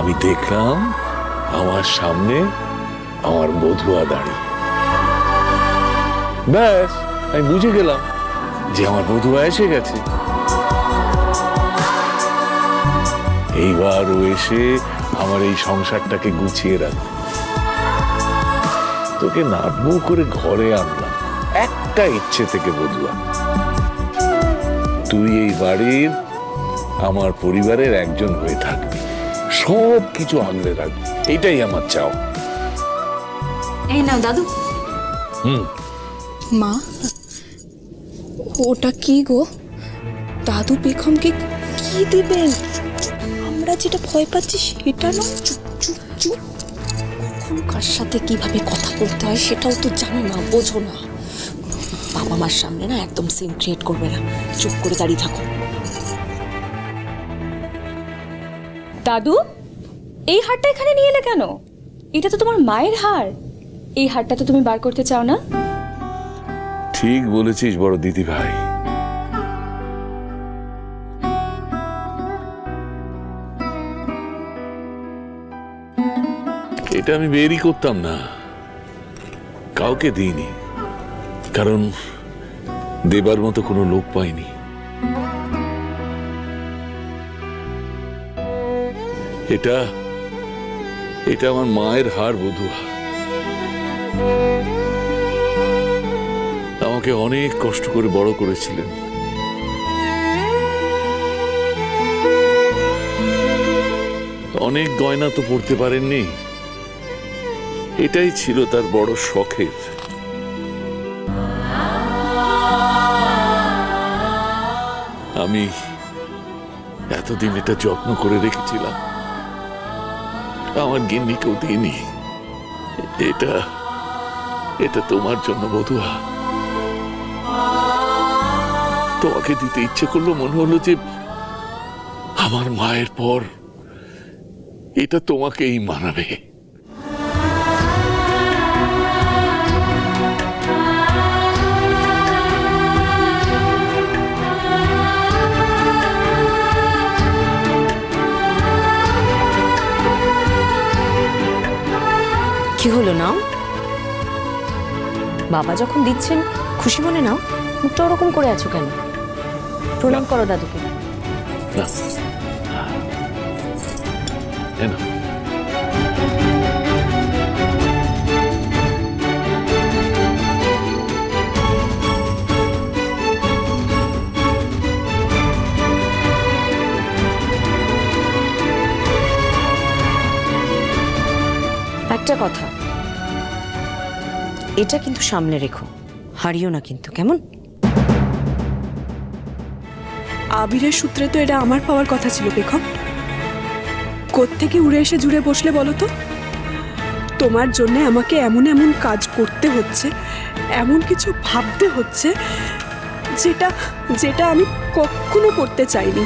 আমি দেখলাম আমার সামনে আমার বধুয়া দাঁড়িয়ে ব্যাস, আমি বুঝে গেলাম যে আমার বধুয়া এসে গেছে। এইবার ও এসে আমার এই সংসারটাকে গুছিয়ে রাখবে। তোকে নাটবো করে ঘরে আনলাম। একটা ইচ্ছে থেকে বধুয়া তুই এই বাড়ির আমার পরিবারের একজন হয়ে থাকবি। সব কিছু আগলে রাখবি এটাই আমার চাও এই নাও দাদু। হুম। মা ওটা কি গো? দাদু বেগমকে কি দিবেন? আমরা যেটা ভয় পাচ্ছি সেটা না। চুপ চুপ চুপ। কখন কার সাথে কীভাবে কথা বলতে হয় সেটাও তো জানো না বোঝো না। বাবা মার সামনে না একদম সিন ক্রিয়েট করবে না। চুপ করে দাঁড়িয়ে থাকো। দাদু? এই হারটা এখানে নিয়ে এলে কেন? এটা তো তোমার মায়ের হার। এই হারটা তো তুমি বার করতে চাও না? ঠিক বলেছিস বড় দিদি ভাই। এটা আমি বেরই করতাম না। কাউকে দিইনি। কারণ দেবার মতো কোনো লোক পাইনি। এটা এটা আমার মায়ের হার বধুয়া আমাকে অনেক কষ্ট করে বড় করেছিলেন। অনেক গয়না তো পড়তে পারেননি। এটাই ছিল তার বড় শখের। আমি এতদিন এটা যত্ন করে রেখেছিলাম। আমার গিন্নিকেও দিইনি এটা এটা তোমার জন্য, বধুয়া। তোমাকে দিতে ইচ্ছে করল মনে হলো যে আমার মায়ের পর এটা তোমাকেই মানাবে। কি হলো নাও? বাবা যখন দিচ্ছেন খুশি মনে নাও মুখটা ওরকম করে আছো কেন? প্রণাম করো দাদুকে। না। একটা কথা। এটা কিন্তু সামনে রেখো। হারিও না কিন্তু, কেমন? আবিরের সূত্রে তো এটা আমার পাওয়ার কথা ছিল বেগম কোত্থেকে উড়ে এসে জুড়ে বসলে বলো তো? তোমার জন্য আমাকে এমন এমন কাজ করতে হচ্ছে, এমন কিছু ভাবতে হচ্ছে, যেটা যেটা আমি কখনো করতে চাইনি।